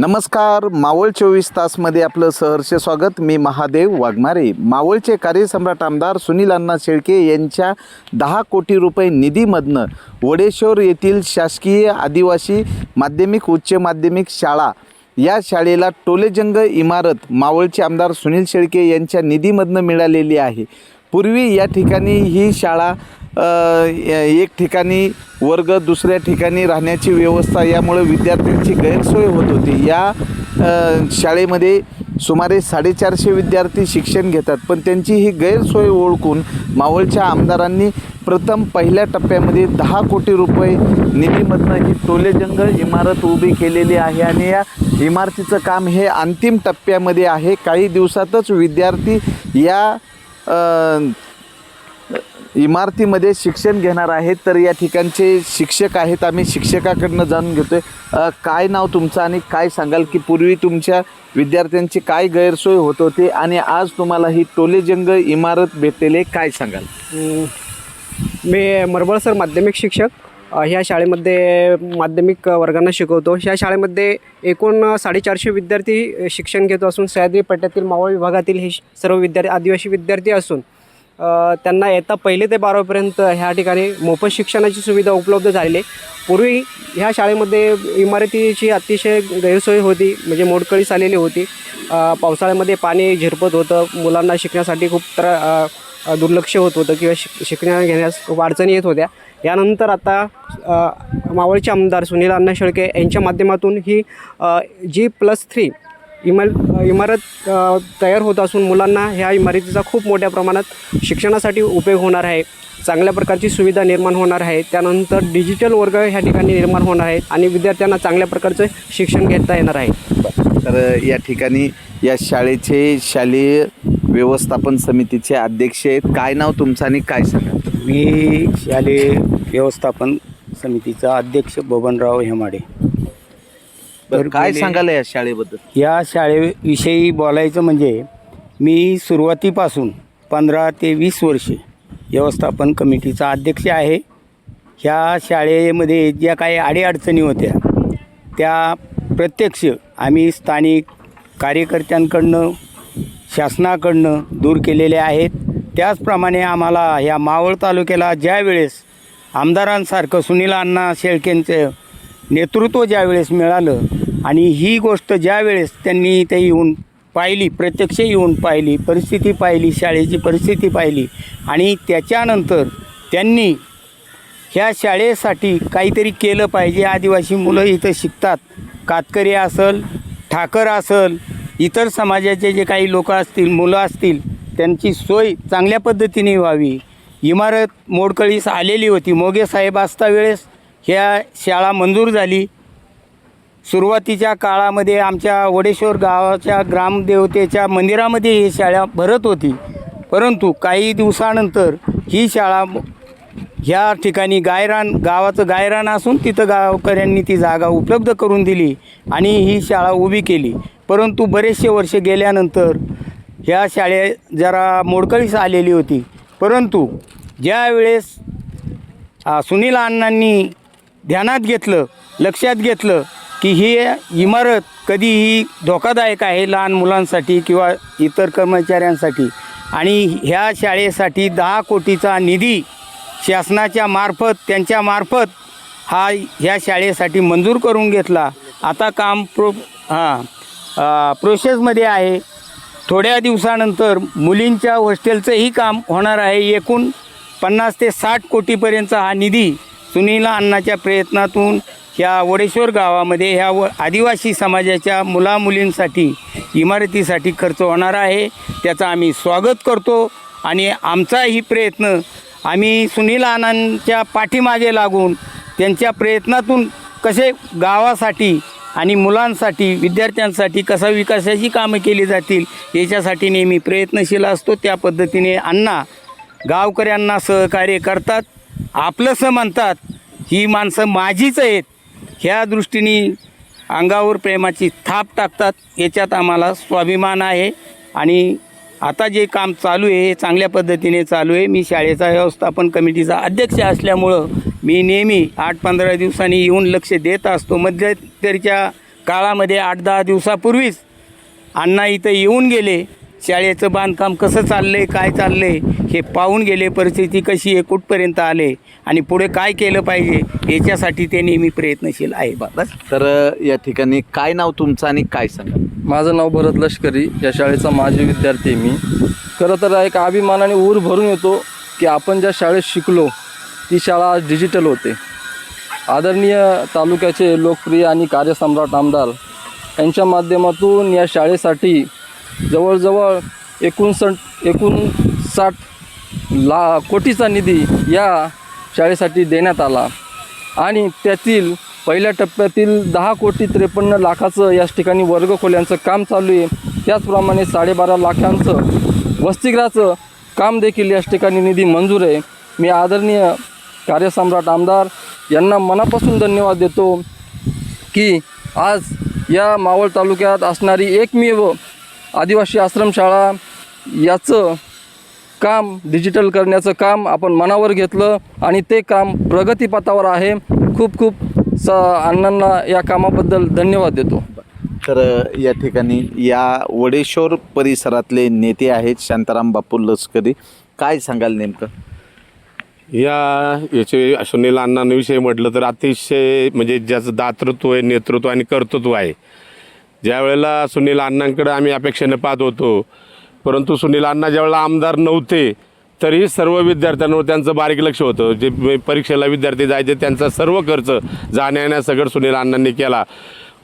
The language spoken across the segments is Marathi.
नमस्कार मावळ चोवीस तासमध्ये आपलं सहर्ष स्वागत. मी महादेव वाघमारे. मावळचे कार्यसम्राट आमदार सुनील अण्णा शेळके यांच्या दहा कोटी रुपये निधीमधनं वडेश्वर येथील शासकीय आदिवासी माध्यमिक उच्च माध्यमिक शाळा या शाळेला टोलेजंग इमारत मावळचे आमदार सुनील शेळके यांच्या निधीमधनं मिळालेली आहे. पूर्वी या ठिकाणी ही शाळा एक ठिकाणी वर्ग दुसऱ्या ठिकाणी राहण्याची व्यवस्था यामुळे विद्यार्थ्यांची गैरसोय होत होती. या शाळेमध्ये सुमारे साडेचारशे विद्यार्थी शिक्षण घेतात पण त्यांची ही गैरसोय ओळखून मावळच्या आमदारांनी प्रथम पहिल्या टप्प्यामध्ये दहा कोटी रुपये निधीमधनं ही टोलेजंग इमारत उभी केलेली आहे आणि या इमारतीचं काम हे अंतिम टप्प्यामध्ये आहे. काही दिवसातच विद्यार्थी या इमारतीमध्ये शिक्षण घेणार आहेत तर या ठिकाणचे शिक्षक आहेत. आम्ही शिक्षकाकडनं जाणून घेतोय. आहे काय नाव तुमचं आणि काय सांगाल की पूर्वी तुमच्या विद्यार्थ्यांची काय गैरसोय होत होती आणि आज तुम्हाला ही टोलेजंग इमारत भेटलेली आहे, काय सांगाल? मी मरबळसर माध्यमिक शिक्षक. ह्या शाळेमध्ये माध्यमिक वर्गांना शिकवतो. ह्या शाळेमध्ये एकूण साडेचारशे विद्यार्थी शिक्षण घेतो असून सह्याद्री पट्ट्यातील मावळ विभागातील हे सर्व विद्यार्थी आदिवासी विद्यार्थी असून त्यांना येता पहिले ते बारावीपर्यंत ह्या ठिकाणी मोफत शिक्षणाची सुविधा उपलब्ध झालेली आहे. पूर्वी ह्या शाळेमध्ये इमारतीची अतिशय गैरसोय होती म्हणजे मोडकळीस आलेली होती. पावसाळ्यामध्ये पाणी झिरपत होतं. मुलांना शिकण्यासाठी खूप त्रा दुर्लक्ष होत होतं किंवा शिक शिकण्या घेण्यास खूप अडचणी येत होत्या. यानंतर आता मावळचे आमदार सुनील अण्णा शेळके यांच्या माध्यमातून ही जी प्लस थ्री इमल इमारत तयार होत असून मुलांना ह्या इमारतीचा खूप मोठ्या प्रमाणात शिक्षणासाठी उपयोग होणार आहे. चांगल्या प्रकारची सुविधा निर्माण होणार आहे. त्यानंतर डिजिटल वर्ग ह्या ठिकाणी निर्माण होणार आहेत आणि विद्यार्थ्यांना चांगल्या प्रकारचं शिक्षण घेता येणार आहे. तर या ठिकाणी या शाळेचे शालेय व्यवस्थापन समितीचे अध्यक्ष आहेत. काय नाव तुमचं आणि काय सांगा? मी शालेय व्यवस्थापन समितीचा अध्यक्ष बबनराव हेमाडे. बरं, काय सांगाल या शाळेबद्दल? या शाळेविषयी बोलायचं म्हणजे मी सुरुवातीपासून पंधरा ते वीस वर्षे व्यवस्थापन कमिटीचा अध्यक्ष आहे. ह्या शाळेमध्ये ज्या काही अडीअडचणी होत्या त्या प्रत्यक्ष आम्ही स्थानिक कार्यकर्त्यांकडनं शासनाकडनं दूर केलेल्या आहेत. त्याचप्रमाणे आम्हाला ह्या मावळ तालुक्याला ज्यावेळेस आमदारांसारखं सुनील अण्णा शेळकेंचं नेतृत्व ज्यावेळेस मिळालं आणि ही गोष्ट ज्यावेळेस त्यांनी ते येऊन पाहिली प्रत्यक्ष येऊन पाहिली परिस्थिती पाहिली शाळेची परिस्थिती पाहिली आणि त्याच्यानंतर त्यांनी ह्या शाळेसाठी काहीतरी केलं पाहिजे. आदिवासी मुलं इथं शिकतात. कातकरी असल ठाकर असल इतर समाजाचे जे काही लोक असतील मुलं असतील त्यांची सोय चांगल्या पद्धतीने व्हावी. इमारत मोडकळीस आलेली होती. मोगे साहेब असता वेळेस ह्या शाळा मंजूर झाली. सुरुवातीच्या काळामध्ये आमच्या वडेश्वर गावाच्या ग्रामदेवतेच्या मंदिरामध्ये ही शाळा भरत होती. परंतु काही दिवसानंतर ही शाळा ह्या ठिकाणी गायरान गावाचं गायरान असून तिथं गावकऱ्यांनी ती जागा उपलब्ध करून दिली आणि ही शाळा उभी केली. परंतु बरेचसे वर्ष गेल्यानंतर ह्या शाळे जरा मोडकळीस आलेली होती. परंतु ज्यावेळेस सुनील अण्णांनी ध्यानात घेतलं लक्षात घेतलं की ही इमारत कधीही धोकादायक आहे लहान मुलांसाठी किंवा इतर कर्मचाऱ्यांसाठी आणि ह्या शाळेसाठी दहा कोटीचा निधी शासनाच्या मार्फत त्यांच्या मार्फत हा ह्या शाळेसाठी मंजूर करून घेतला. आता काम प्रो हां प्रोसेसमध्ये आहे. थोड्या दिवसानंतर मुलींच्या हॉस्टेलचंही काम होणार आहे. एकूण पन्नास ते साठ कोटीपर्यंतचा हा निधी सुनील अण्णाच्या प्रयत्नातून ह्या वडेश्वर गावामध्ये ह्या व आदिवासी समाजाच्या मुलामुलींसाठी इमारतीसाठी खर्च होणार आहे. त्याचं आम्ही स्वागत करतो आणि आमचाही प्रयत्न आम्ही सुनील आनंदच्या पाठीमागे लागून त्यांच्या प्रयत्नातून कसे गावासाठी आणि मुलांसाठी विद्यार्थ्यांसाठी कसा विकासाची कामं केली जातील याच्यासाठी नेहमी प्रयत्नशील असतो. त्या पद्धतीने अण्णा गावकऱ्यांना सहकार्य करतात. आपलंसं म्हणतात ही माणसं माझीच आहेत. ह्या दृष्टीने अंगावर प्रेमाची थाप टाकतात. याच्यात आम्हाला स्वाभिमान आहे. आणि आता जे काम चालू आहे हे चांगल्या पद्धतीने चालू आहे. मी शाळेचा व्यवस्थापन कमिटीचा अध्यक्ष असल्यामुळं मी नेहमी आठ पंधरा दिवसांनी येऊन लक्ष देत असतो. मध्यंतरीच्या काळामध्ये आठ दहा दिवसापूर्वीच अण्णा इथं येऊन गेले. शाळेचं बांधकाम कसं चाललंय काय चाललंय हे पाहून गेले परिस्थिती कशी आहे कुठपर्यंत आले आणि पुढे काय केलं पाहिजे याच्यासाठी ते नेहमी प्रयत्नशील आहे बस. तर या ठिकाणी काय नाव तुमचं आणि काय सांगा? माझं नाव भरत लष्करी. या शाळेचा माजी विद्यार्थी आहे मी. खरं तर एक अभिमानाने ऊर भरून येतो की आपण ज्या शाळेत शिकलो ती शाळा आज डिजिटल होते. आदरणीय तालुक्याचे लोकप्रिय आणि कार्यसम्राट आमदार यांच्या माध्यमातून या शाळेसाठी जवळजवळ एकोणसठ एकोणसाठ ला कोटीचा निधी या शाळेसाठी देण्यात आला. आणि त्यातील पहिल्या टप्प्यातील दहा कोटी त्रेपन्न लाखाचं याच ठिकाणी वर्गखोल्यांचं काम चालू आहे. त्याचप्रमाणे साडेबारा लाखांचं वसतिगृहाचं काम देखील याच ठिकाणी निधी मंजूर आहे. मी आदरणीय कार्यसम्राट आमदार यांना मनापासून धन्यवाद देतो की आज या मावळ तालुक्यात असणारी एकमेव आदिवासी आश्रमशाळा याचं काम डिजिटल करण्याचं काम आपण मनावर घेतलं आणि ते काम प्रगतीपथावर आहे. खूप खूप स अण्णांना या कामाबद्दल धन्यवाद देतो. तर या ठिकाणी या वडेश्वर परिसरातले नेते आहेत शांताराम बापू लष्करी काय सांगाल नेमकं? या याचे सुनील अण्णांविषयी म्हटलं तर अतिशय म्हणजे ज्याचं दातृत्व आहे नेतृत्व आणि कर्तृत्व आहे ज्या वेळेला सुनील अण्णांकडे आम्ही अपेक्षेने पाहत होतो परंतु सुनील अण्णा ज्यावेळेला आमदार नव्हते तरीही सर्व विद्यार्थ्यांवर त्यांचं बारीक लक्ष होतं. जे परीक्षेला विद्यार्थी जायचे त्यांचा सर्व खर्च जाण्या सगळं सुनील अण्णांनी केला.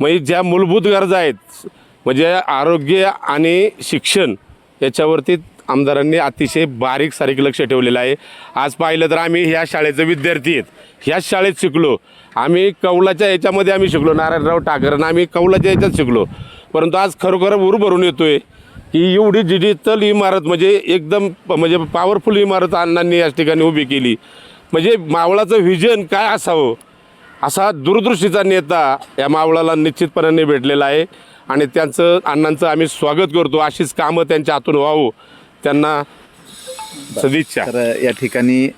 म्हणजे ज्या मूलभूत गरजा आहेत म्हणजे आरोग्य आणि शिक्षण याच्यावरती आमदारांनी अतिशय बारीक सारीक लक्ष ठेवलेलं आहे. आज पाहिलं तर आम्ही ह्या शाळेचे विद्यार्थी आहेत. ह्याच शाळेत शिकलो. आम्ही कौलाच्या याच्यामध्ये आम्ही शिकलो. नारायणराव ठाकरेंना आम्ही कौलाच्या याच्यात शिकलो. परंतु आज खरोखर उर भरून येतो आहे की एवढी डिजिटल इमारत म्हणजे एकदम प- म्हणजे पॉवरफुल इमारत अण्णांनी याच ठिकाणी उभी केली. म्हणजे मावळाचं व्हिजन काय असावं? असा दूरदृष्टीचा नेता या मावळाला निश्चितपणाने भेटलेला आहे. आणि त्यांचं अण्णांचं आम्ही स्वागत करतो. अशीच कामं त्यांच्या हातून व्हावं. त्यांना सदिच्छा. तर या ठिकाणी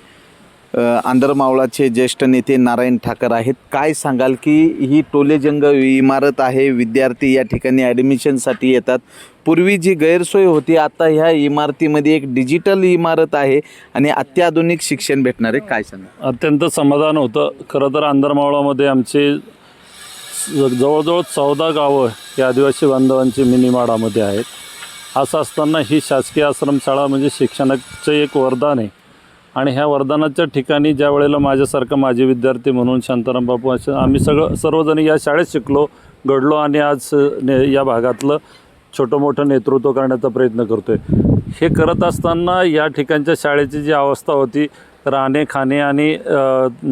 अ, आंधरमावळाचे ज्येष्ठ नेते नारायण ठाकर आहेत. काय सांगाल की ही टोलेजंग इमारत आहे विद्यार्थी या ठिकाणी ॲडमिशनसाठी येतात. पूर्वी जी गैरसोय होती आता ह्या इमारतीमध्ये एक डिजिटल इमारत आहे आणि अत्याधुनिक शिक्षण भेटणार आहे. काय सांगा अत्यंत समाधान होतं. खरं तर अंदरमावळामध्ये आमचे स- जवळजवळ चौदा गावं ही आदिवासी बांधवांची मिनीमाडामध्ये आहेत. असं असताना ही शासकीय आश्रमशाळा म्हणजे शिक्षणाचं एक वरदान आहे. आणि ह्या वरदानाच्या ठिकाणी ज्या वेळेला माझ्यासारखं माझे विद्यार्थी म्हणून शांताराम बापू असे आम्ही सगळं सर्वजण या शाळेत शिकलो घडलो आणि आज ने या भागातलं छोटं मोठं नेतृत्व करण्याचा प्रयत्न करतो आहे हे करत असताना या ठिकाणच्या शाळेची जी अवस्था होती राहणे खाणे आणि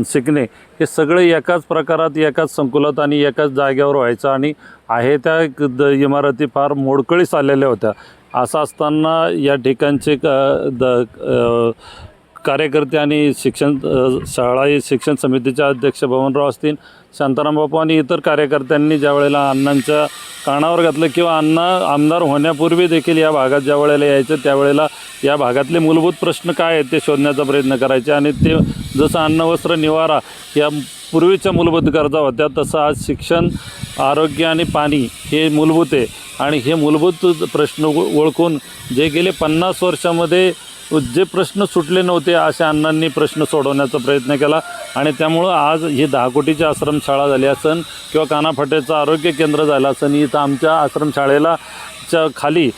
शिकणे हे सगळे एकाच प्रकारात एकाच संकुलात आणि एकाच जाग्यावर व्हायचं आणि आहे त्या क- द इमारती फार मोडकळीस आलेल्या होत्या. असं असताना या ठिकाणचे क द कार्यकर्ते आणि शिक्षण शाळा शिक्षण समितीचे अध्यक्ष भवनराव असतील शांताराम बापू आणि इतर कार्यकर्त्यांनी ज्या वेळेला अण्णांच्या कानावर घातलं किंवा अण्णा आमदार होण्यापूर्वी देखील या भागात ज्या वेळेला यायचं त्यावेळेला या भागातले मूलभूत प्रश्न काय आहेत ते शोधण्याचा प्रयत्न करायचे आणि ते जसं अन्न वस्त्र निवारा या पूर्वीच्या मूलभूत गरजा होत्या तसं आज शिक्षण आरोग्य आणि पाणी हे मूलभूत आहे. आणि हे मूलभूत प्रश्न ओळखून जे गेले पन्नास वर्षामध्ये जे प्रश्न सुटले नव्हते अशा अण्णांनी प्रश्न सोडवण्याचा प्रयत्न केला. आणि त्यामुळं आज ही दहा कोटीची आश्रमशाळा झाली असन किंवा कानाफाट्याचं आरोग्य केंद्र झालं असन इथं आमच्या आश्रमशाळेला च्या खाली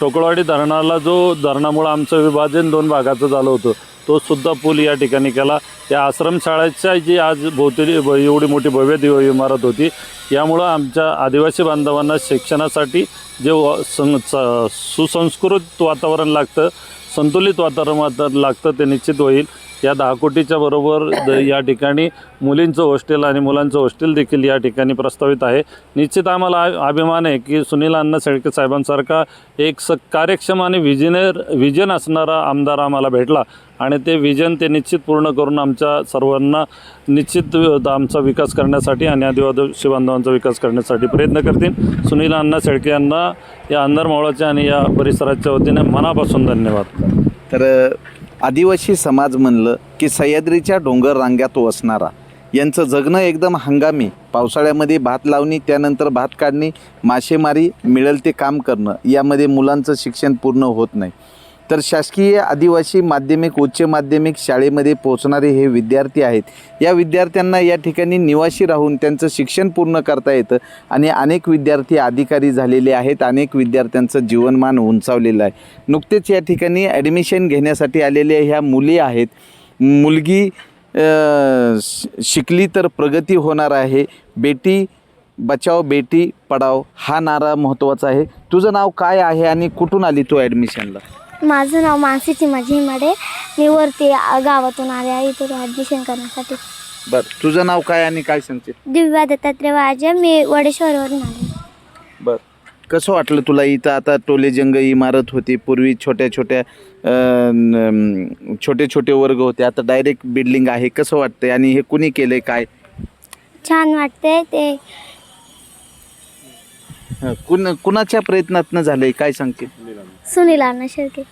टोकळवाडी धरणाला जो धरणामुळं आमचं विभाजन दोन भागाचं झालं होतं. तो सुद्धा पूल या ठिकाणी केला. या आश्रमशाळेच्या जी आज भोवती एवढी मोठी भव्य दिव इमारत होती यामुळं आमच्या आदिवासी बांधवांना शिक्षणासाठी जे सं स- सुसंस्कृत वातावरण लागतं संतुलित वातावरण लागतं ते निश्चित होईल. या दहा कोटीच्या बरोबर द- या ठिकाणी मुलींचं हॉस्टेल आणि मुलांचं हॉस्टेल देखील या ठिकाणी प्रस्तावित आहे. निश्चित आम्हाला आ- अभिमान आहे की सुनील अण्णा शेळके साहेबांसारखा एक स कार्यक्षम आणि विजनेर विजन असणारा आमदार आम्हाला भेटला आणि ते विजन ते निश्चित पूर्ण करून आमच्या सर्वांना निश्चित आमचा विकास करण्यासाठी आणि आदिवासी बांधवांचा विकास करण्यासाठी प्रयत्न करतील. सुनील अण्णा शेळके यांना या अंधार मावळाच्या आणि या परिसराच्या वतीने मनापासून धन्यवाद. तर आदिवासी समाज म्हणलं की सह्याद्रीच्या डोंगर रांग्यात वसणारा. यांचं जगणं एकदम हंगामी. पावसाळ्यामध्ये भात लावणी त्यानंतर भात काढणी मासेमारी मिळेल ते काम करणं. यामध्ये मुलांचं शिक्षण पूर्ण होत नाही. तर शासकीय आदिवासी माध्यमिक उच्च माध्यमिक शाळेमध्ये पोहोचणारे हे विद्यार्थी आहेत. या विद्यार्थ्यांना या ठिकाणी निवासी राहून त्यांचं शिक्षण पूर्ण करता येतं आणि अनेक विद्यार्थी अधिकारी झालेले आहेत. अनेक विद्यार्थ्यांचं जीवनमान उंचावलेलं आहे. नुकतेच या ठिकाणी ॲडमिशन घेण्यासाठी आलेल्या ह्या मुली आहेत. मुलगी श- शिकली तर प्रगती होणार आहे. बेटी बचाव बेटी पडाव हा नारा महत्त्वाचा आहे. तुझं नाव काय आहे आणि कुठून आली तू ॲडमिशनला माझं नाव मानसी चिमाजी हिमाडे मी वरती गावातून आले आहे इथं ॲडमिशन करण्यासाठी. बरं तुझं नाव काय आणि काय सांगते दिव्या दत्तात्रय वाजे मी वडेश्वरवरून आले. बरं. कसं वाटलं तुला इथं? आता टोलेजंग इमारत होती पूर्वी छोट्या छोट्या अ, छोटे छोटे वर्ग होते आता डायरेक्ट बिल्डिंग आहे. कसं वाटतंय? आणि हे कुणी केलंय? काय? छान वाटते ते. हं, कुण कुणाच्या प्रयत्नातनं झालंय? काय सांगते सुनील अण्णा शेळके.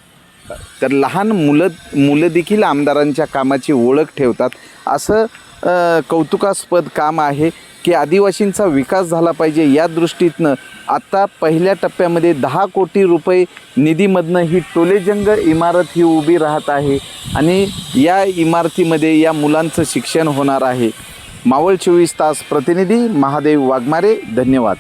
तर लहान मुलं मुलं देखील आमदारांच्या कामाची ओळख ठेवतात. असं अ, कौतुकास्पद काम आहे की आदिवासींचा विकास झाला पाहिजे या दृष्टीतनं आत्ता पहिल्या टप्प्यामध्ये दहा कोटी रुपये निधीमधनं ही टोलेजंग इमारत ही उभी राहत आहे आणि या इमारतीमध्ये या मुलांचं शिक्षण होणार आहे. मावळ चोवीस तास प्रतिनिधी महादेव वाघमारे धन्यवाद.